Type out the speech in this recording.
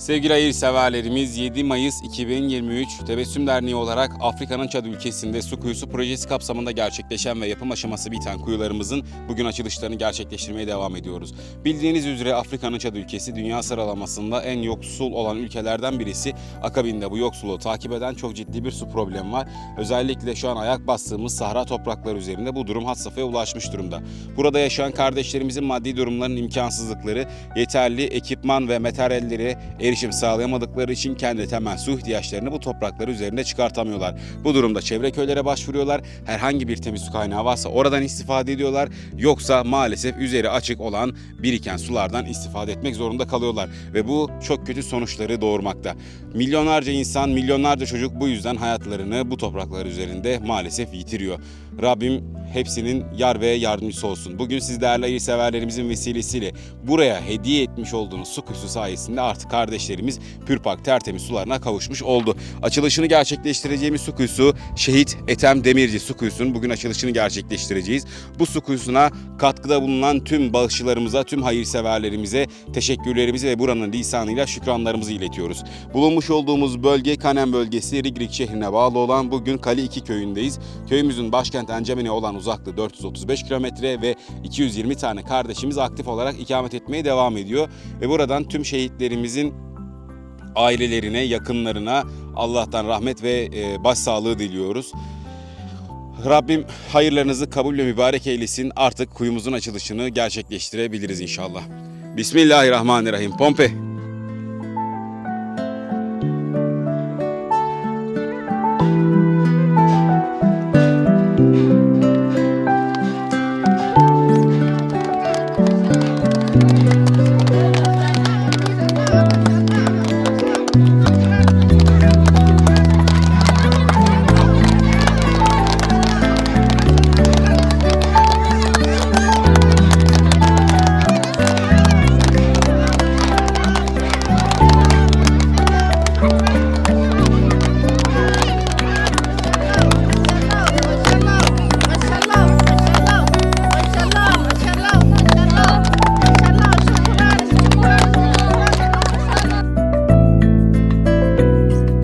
Sevgili hayırseverlerimiz 7 Mayıs 2023 Tebessüm Derneği olarak Afrika'nın Çad ülkesinde su kuyusu projesi kapsamında gerçekleşen ve yapım aşaması biten kuyularımızın bugün açılışlarını gerçekleştirmeye devam ediyoruz. Bildiğiniz üzere Afrika'nın Çad ülkesi dünya sıralamasında en yoksul olan ülkelerden birisi. Akabinde bu yoksulluğu takip eden çok ciddi bir su problemi var. Özellikle şu an ayak bastığımız Sahra toprakları üzerinde bu durum had safhaya ulaşmış durumda. Burada yaşayan kardeşlerimizin maddi durumlarının imkansızlıkları, yeterli ekipman ve materyallere erişim sağlayamadıkları için kendi temel su ihtiyaçlarını bu topraklar üzerinde çıkartamıyorlar. Bu durumda çevre köylere başvuruyorlar. Herhangi bir temiz su kaynağı varsa oradan istifade ediyorlar. Yoksa maalesef üzeri açık olan biriken sulardan istifade etmek zorunda kalıyorlar. Ve bu çok kötü sonuçları doğurmakta. Milyonlarca insan, milyonlarca çocuk bu yüzden hayatlarını bu topraklar üzerinde maalesef yitiriyor. Rabbim hepsinin yar ve yardımcısı olsun. Bugün siz değerli hayırseverlerimizin vesilesiyle buraya hediye etmiş olduğunuz su kuyusu sayesinde artık kardeşlerimiz pürpak tertemiz sularına kavuşmuş oldu. Açılışını gerçekleştireceğimiz su kuyusu Şehit Etem Demirci su kuyusunun bugün açılışını gerçekleştireceğiz. Bu su kuyusuna katkıda bulunan tüm bağışçılarımıza, tüm hayırseverlerimize teşekkürlerimizi ve buranın lisanıyla şükranlarımızı iletiyoruz. Bulunmuş olduğumuz bölge Kanem bölgesi Rigrik şehrine bağlı olan bugün Kali 2 köyündeyiz. Köyümüzün başkent Encemen'e olan uzaklığı 435 kilometre ve 220 tane kardeşimiz aktif olarak ikamet etmeye devam ediyor. Ve buradan tüm şehitlerimizin ailelerine, yakınlarına Allah'tan rahmet ve e, başsağlığı diliyoruz. Rabbim hayırlarınızı kabul ve mübarek eylesin. Artık kuyumuzun açılışını gerçekleştirebiliriz inşallah. Bismillahirrahmanirrahim. Pompe.